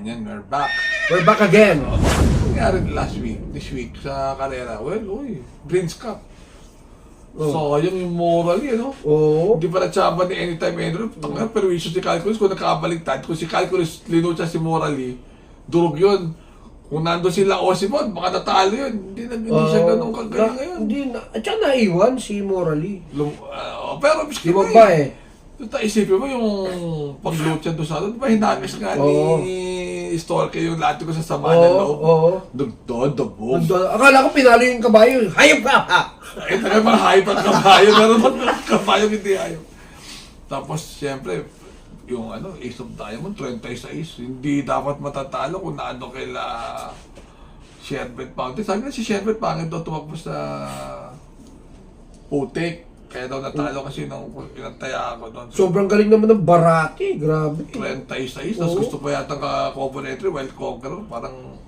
yan yan, we're back. We're back again. Ano nangyari last week, this week sa karera? Well, uy, Prince Cup. Oh. Sayang yung moral yun, no? Oo. Hindi pa natsaba ni Anytime Andrew. Tanga, pero iso si Calculus kung nakabaliktad. Kung si Calculus linucha si Morally, durog yun. Kung nando sila Osimon, baka natalo yun. Hindi na hindi siya ganun kagaling ngayon. Hindi na. At saka naiwan si Morally. Lum, ah, pero miski Di ba ba eh? Ito isipin mo yung pag-lucha doon sa ano, di ba hinagis nga ni Stalker yung lahat ko sa sama Oo, ng loob. oo. Dugdod, Nandun- Akala ko pinalo yung kabayo. Hayop ka! Ha! Eh, talaga mga hayop at kabayo. Meron ba kabayo hindi hayop? Tapos, siyempre, yung ano, Ace of Diamond, 36. Hindi dapat matatalo kung naano kaila Sherbet Fountain. Sabi na si Sherbet pangit daw tumakbo sa putik. Kaya daw natalo kasi nung inantaya ako doon. So, Sobrang galing naman ng Barati. Grabe. 36. Tapos Oo. gusto pa yata ka Common Entry, Wild Conqueror. Parang...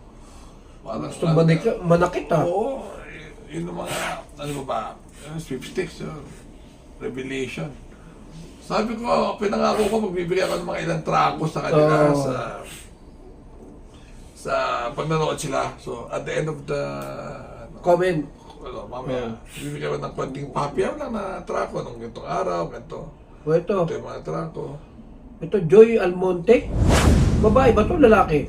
Parang... Gusto manik manakit ha. Oo, y- yun ang mga, ano ba ba, uh, sweepstakes, uh, revelation. Sabi ko, pinangako ko, magbibigay ako ng mga ilang trako sa kanila Oo. sa sa pag nanood sila. So, at the end of the, ano, Comment. Ano, mamaya, bibigay ko ng konting papiam lang na trako nung ganitong araw, ganito. O ito. Ito yung mga trako. Ito, Joy Almonte. Babae ba to lalaki?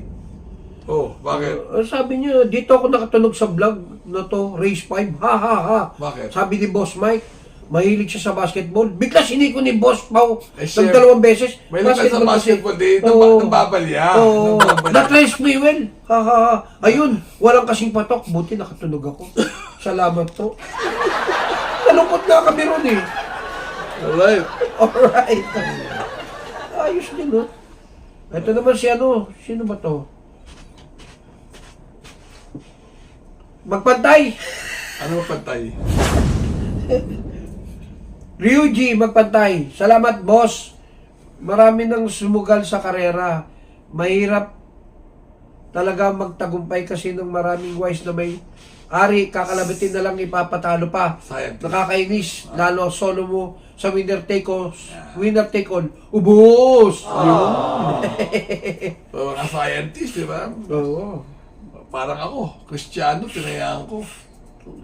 Oh, bakit? Uh, sabi niya, dito ako nakatunog sa vlog na to, Race 5. Ha ha ha. Bakit? Sabi ni Boss Mike, mahilig siya sa basketball. Bigla siniko ni Boss Pau Eh, ng sir, dalawang beses. May lakas sa kasi. basketball din, Oo. nab- nababalya. Oo. Nababalya. That lies me well. Ha ha ha. Ayun, walang kasing patok. Buti nakatunog ako. Salamat to. Nalungkot na kami ron eh. Alright. Alright. Ayos din, no? Ito naman si ano, sino ba to? Magpantay! Ano pantay? Ryuji, magpantay. Salamat, boss. Marami nang sumugal sa karera. Mahirap talaga magtagumpay kasi ng maraming wise na may ari, kakalabitin na lang ipapatalo pa. Scientist. Nakakainis, lalo solo mo sa winner take all, winner take all. Ubus! So, mga scientist, di ba? Oo. Parang ako, Kristiyano, tinayaan ko.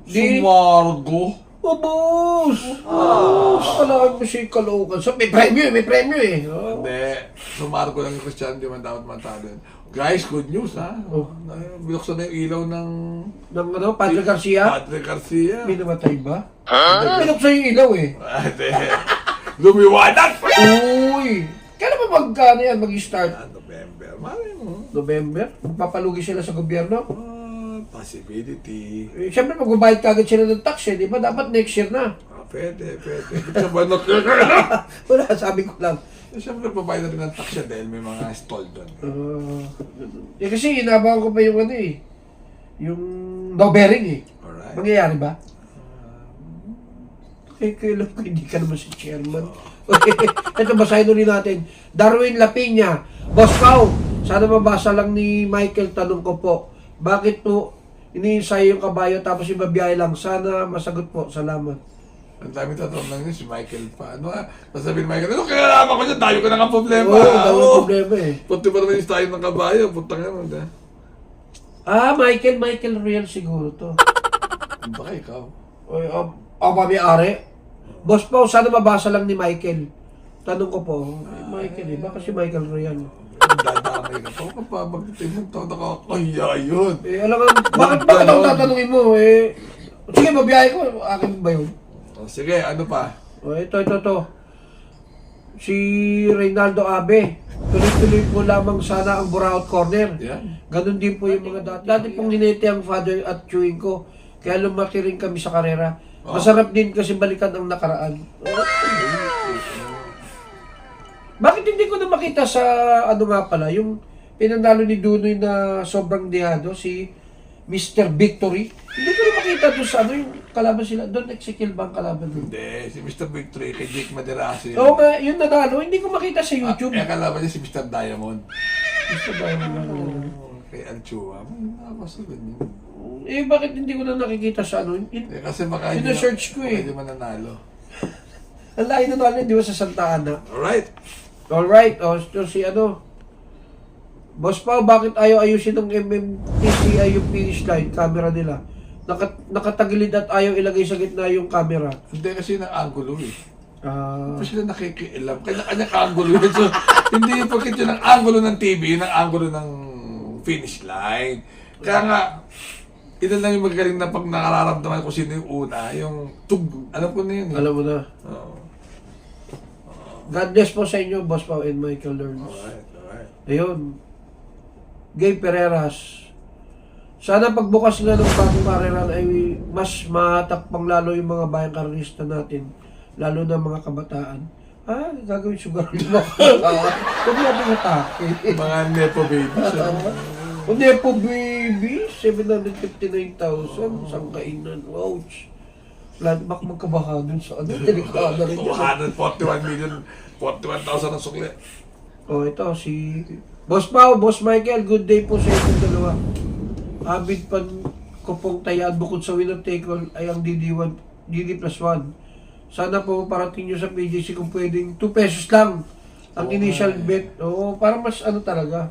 Di- Sumargo. Ubus! Ubus! Akalaan mo siya yung kalookan. So, may premyo eh, may premyo eh. Oo. Hindi. Sumargo lang yung Kristiyano, di man dapat matalo. yun. Guys, good news ha. Oh. Binuksan na yung ilaw ng Ng ano, Padre Garcia? Patrick Garcia. May namatay ba? Huh? Pinuksan yung ilaw eh. Ate, lumiwanag! Uy! Kailan ba magkano yan mag-start? Ah, November. Mali mo. November? Magpapalugi sila sa gobyerno? Ah, possibility. Eh, Siyempre, magbabayad kagad sila ng tax eh, di ba? Dapat next year na. Ah, pwede, pwede. Ibig sabihin, Wala, sabi ko lang. Eh, Siyempre, rin ng tax siya dahil may mga stall doon. Uh, eh kasi inabangan ko pa yung ano eh. Yung no bearing eh. Alright. Mangyayari ba? Eh, kailan ko hindi ka naman si chairman. Ito, basahin ulit natin. Darwin Lapinya. Boss Pau, sana mabasa lang ni Michael. Tanong ko po, bakit po iniinsay yung kabayo tapos ibabiyahe lang? Sana masagot po. Salamat. Ang dami tatanong lang yun, si Michael pa. Ano ah? Sasabihin ni Michael, ano kaya naman ko dyan? Tayo ko na nga problema. Oo, oh, dami problema eh. Punti pa naman yung tayo ng kabayo. Putang yan. Hindi. Ah, Michael, Michael Real siguro to. Baka ikaw. Oy, um, ang pami-ari. Boss Pau, sana mabasa lang ni Michael. Tanong ko po, eh, Michael eh, baka si Michael Real. Dadamay ka pa. Kapag magtitin ng tao, nakakaya yun. Eh, alam nga, bakit bakit ako tatanungin mo eh? Sige, mabiyahe ko. Akin ba yun? O, sige, ano pa? O, ito, ito, ito. Si Reynaldo Abe. Tuloy-tuloy po lamang sana ang Buraut Corner. Yan. Ganon din po yung mga dati. Dati pong hinete ang father at chewing ko. Kaya lumaki rin kami sa karera. Masarap din kasi balikan ang nakaraan. Bakit hindi ko na makita sa ano nga pala, yung pinanalo ni Dunoy na sobrang dihado, si Mr. Victory. Hindi ko na makita doon sa ano yung kalaban sila. Doon Exekiel ba ang kalaban doon? Hindi, si Mr. Victory kay Jake Maderasi. Oo nga, yung nanalo, hindi ko makita sa YouTube. Eh, kalaban niya si Mr. Diamond. Ba yung nanalo? Oh, kay Alchua. Nakakasunod niya. Eh, bakit hindi ko na nakikita sa ano? In- Eh, kasi baka Sino-search ko eh. Hindi mananalo. Ang layo na namin, di ba, sa Santa Ana? Alright. Alright, o, so si ano, Boss Pao, bakit ayaw ayusin ng MMTCI yung finish line, camera nila? Naka, nakatagilid at ayaw ilagay sa gitna yung camera. Hindi kasi ng angulo eh. Ah, Hindi sila nakikialam. Kanya-kanyang angulo yun. So, hindi yung pagkit yun ang angulo ng TV, yun ang angulo ng finish line. Kaya nga, ito lang yung magaling na pag nakararamdaman ko sino yung una, yung tug. Alam ko na yun. eh. alam mo na. Oo. God bless po sa inyo, Boss Pao and Michael Learns. Alright, alright. Ayun. Gay Pereras. Sana pagbukas nga ng bagong karera ay mas matakpang lalo yung mga bayang karerista natin. Lalo na mga kabataan. Ah, gagawin sugar mo. Huwag natin atake. Mga nepo babies. ano? Kung di po baby, 759,000. Isang kainan. Ouch. Landmark magkabaha dun sa ano. Delikado rin yun. 241 million, 41,000 ang sukli. Oh, ito si Boss Pao, Boss Michael, good day po sa inyong dalawa. Avid pan ko pong tayaan bukod sa winner take all ay ang DD1, DD plus 1. Sana po parating nyo sa PJC kung pwedeng 2 pesos lang ang Oo initial eh. bet. Oo, para mas ano talaga.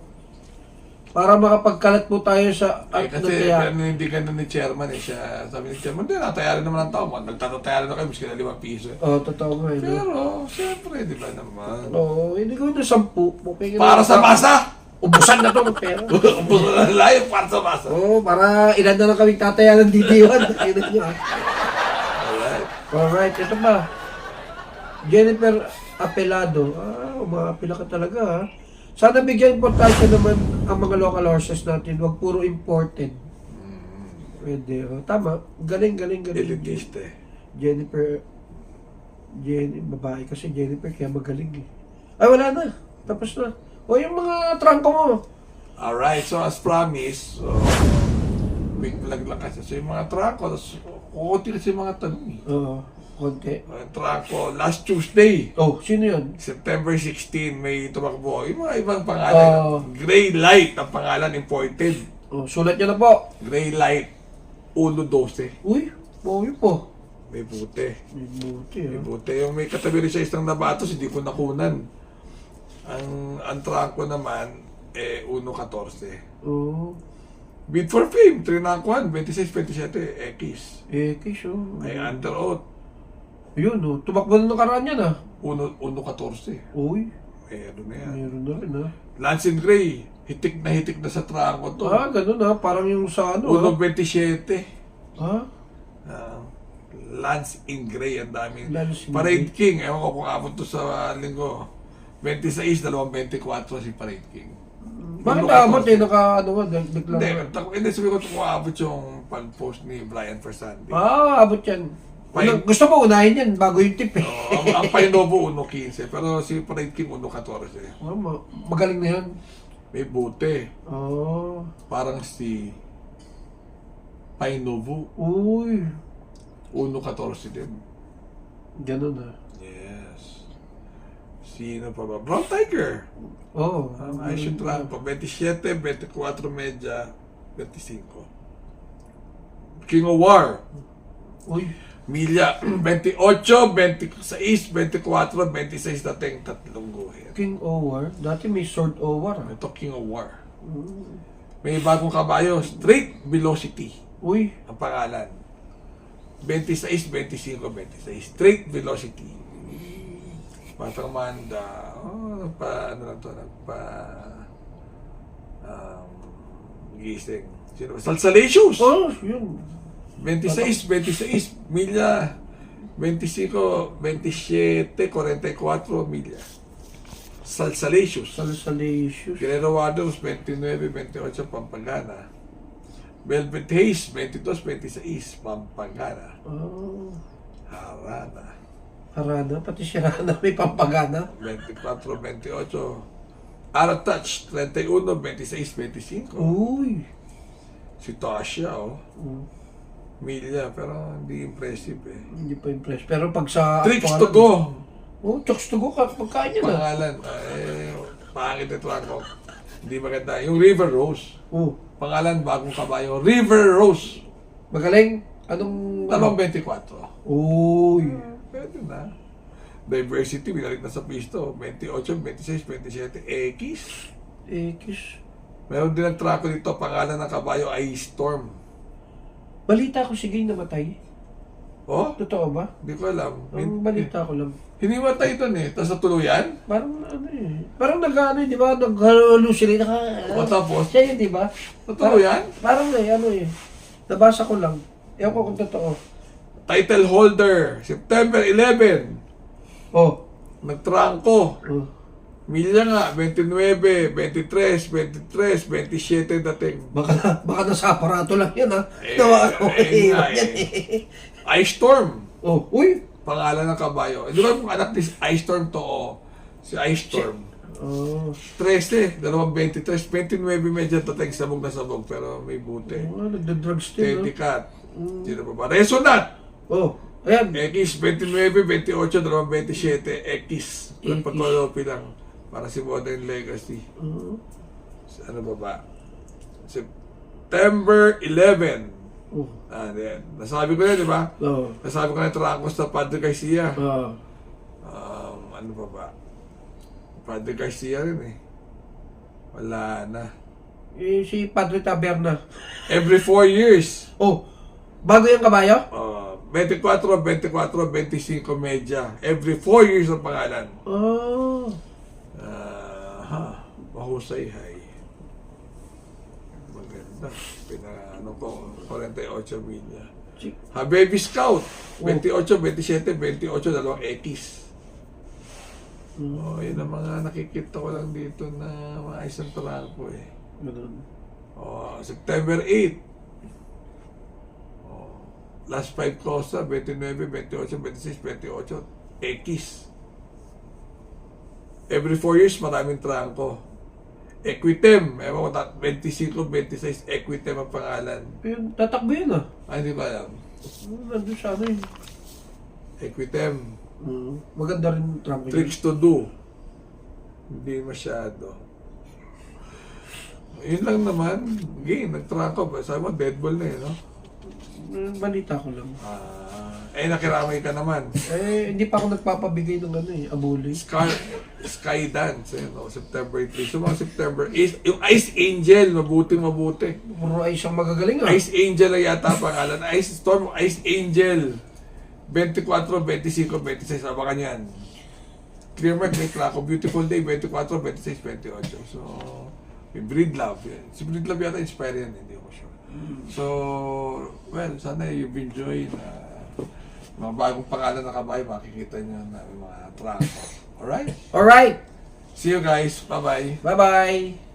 Para makapagkalat po tayo sa Eh, at kasi nataya. hindi ka na ni chairman eh. Siya, sabi ni chairman, hindi, natayarin naman ang tao mo. Nagtatayarin na kayo, miski na 5 piso. eh. Oh, totoo nga. eh, no? Pero, siyempre, di ba naman? Oo, hindi ko na 10. Pupingin Para sa masa! Ubusan na to ng pera. Ubus na layo para sa masa. Oo, para ilan na lang kaming tataya ng DD1. Ayun nyo ah. Alright. Alright, ito pa. Jennifer Apelado. Ah, umapila ka talaga ha. Sana bigyan importansya naman ang mga local horses natin. Huwag puro imported. Pwede. Oh. Tama. Galing, galing, galing. Elitiste. Jennifer. Jenny, babae kasi Jennifer kaya magaling eh. Ay, wala na. Tapos na. O yung mga trangko mo. Alright, so as promised, so, big vlog lang kasi. So yung mga tapos kukunti kasi yung mga tanong eh. Oo, konti. Trako, last Tuesday, Oh, sino yun? September 16, may tumakbo. Yung mga ibang pangalan. Oh. Gray Light, ang pangalan imported. Oh, sulat niyo na po. Gray Light, 1.12. Uy, oh, yun po. May buti. May buti May ah. Yung may katabi rin sa isang nabatos, hindi ko nakunan. Ang, ang trako naman, eh, 1.14. Oo. Bid for fame, trinakuan, 26-27, X. Eh, oh. May under oath, Yun oh, tumakbo na nakaraan yan ah. 1.14. Uy, Meron na yan. meron na rin ah. Lance and Gray, hitik na hitik na sa trako to. Ah, ganun ah, parang yung sa ano ah. 1.27. Ha? Ah, Lance in Gray, ang daming. Lance in Parade King, ewan ko kung abot to sa linggo. 26, 2.24 si Parade King. Bakit 1.14. naabot eh, naka ano ba, nag- Hindi, naglang. tak- hindi sabi ko kung abot yung pag-post ni Brian Fersandi. Ah, abot yan. Ano, gusto mo unahin yan bago yung tip eh. Oh, ang, ang Painovo 1.15, pero si Parade King 1.14. Oh, ma- magaling na yan. May buti. Oh. Parang si Painovo Uy. 1.14 din. Ganun ah. Yes. Sino pa ba? Brown Tiger. Oh, Um, I should rank pa. 27, 24 media, 25. King of War. Uy. Milya, 28, 26, 24, 26 dating tatlong guhit. King Owar. Dati may sword Owar ah. Ito King of War. May bagong kabayo, Straight Velocity. Uy. ang pangalan. 26, 25, 26. Straight velocity. Batang Manda. Oh, nagpa, ano lang to, nagpa, um, gising. Sino ba? Salsalicious! Oh, yun. 26, 26, milya. 25, 27, 44 milya. Salsalicious. Salsalicious. Guerrero Waters, 29, 28, Pampangana. Velvet Haze, 22, 26, Pampangana. Oh. Harana, Harana, pati si Harana may pampagana. 24, 28. Ara Touch, 31, 26, 25. Uy. Si Tasha, oh. Mm. Milya, pero hindi impressive eh. Hindi pa impress. Pero pag sa... Tricks actual- to go. Oh, tricks to go. ka- Pagkain yan ah. Pangalan, eh, pangit ito ako. Hindi maganda. Yung River Rose. Oh. Pangalan, bagong kabayo. River Rose. Magaling. Anong... Talong 24. Uy. Pwede na. Diversity, binalik na sa pisto. 28, 26, 27, X. Kiss. Meron din nagtrako dito, pangalan ng kabayo ay Storm. Balita ko si Gay namatay. Oh? Totoo ba? Hindi ko alam. Ang balita ko lang. Hinimatay doon eh. Tapos natuluyan. Parang ano eh. Parang nag-ano eh, di ba? Nag-hallucinate. Naka, O tapos, siya yun, di ba? natuluyan. Parang eh, ano eh. Nabasa ko lang. Ewan ko kung totoo. Title holder, September 11. Oh. Nagtrangko. oh. Milya nga, 29, 23, 23, 27 dating. Baka na, baka nasa aparato lang yan ha. Eh, Nawa, eh, okay, nga yan eh. eh. Ice Storm. Oh, uy. Pangalan ng kabayo. Di ba kung anak ni Ice Storm to? Oh. Si Ice Storm. Oh. 13, dalawang 23, 29 medyo dating sabog na sabog pero may buti. Oh, nagda-drugs din, 30 no? cat. Sino pa ba? Resonat! Oh, ayan. X 29, 28, dalawang 27, X. Walang pagkolopi lang. Para si Modern Legacy. Oh. Ano ba ba? September 11. Oh. Ah, yan. Nasabi ko yan, di ba? Oh. Nasabi ko na trangos sa Padre Garcia. Ah. Um, ano pa ba? Padre Garcia rin eh. Wala na. Eh, si Padre Taberna. Every 4 years. Oh, bago yung kabayo? Uh, 24, 24, 25 medya. Every 4 years ang pangalan. Oh. Ah, ha. Mahusay hay. Maganda. Pina, ano ko, 48 milya. Ha, Baby Scout. 28, 27, 28, dalawang X. Oh, yun ang mga nakikita ko lang dito na mga isang trangko eh. ganun. Oh, September 8. Oh, last 5 Costa, 29, 28, 26, 28, X. Every 4 years, maraming trangko. Equitem, ewan ko, tat- 25, 26, Equitem ang pangalan. Yun, tatakbo yun ah. Ay, hindi ko alam. Oh, nandun sa ano yun. Equitem, Mm. Maganda rin Trump yun. tricks to do. Hindi masyado. Yun lang naman. Game, nagtrangko. Sabi mo, dead ball na eh, no? Mm, Balita ko lang. Ah, eh, nakiramay ka naman. Eh, hindi pa ako nagpapabigay ng ano eh, abuli. Sky, Sky Dance, eh, no? September 3. So, mga September, is, yung Ice Angel, mabuting mabuti. Puro ay siyang magagaling ah. Ice Angel ay yata ang pangalan. Ice Storm, Ice Angel. 24, 25, 26, abangan yan. Clear Mark, may trako. Beautiful Day, 24, 26, 28. So, may Breed Love. Yan. Si Breed Love yata inspire yan, hindi ko sure. So, well, sana you've enjoyed uh, mga bagong pangalan na kabayo, makikita nyo na may mga trako. Alright? Alright, See you guys. Bye-bye. bye-bye.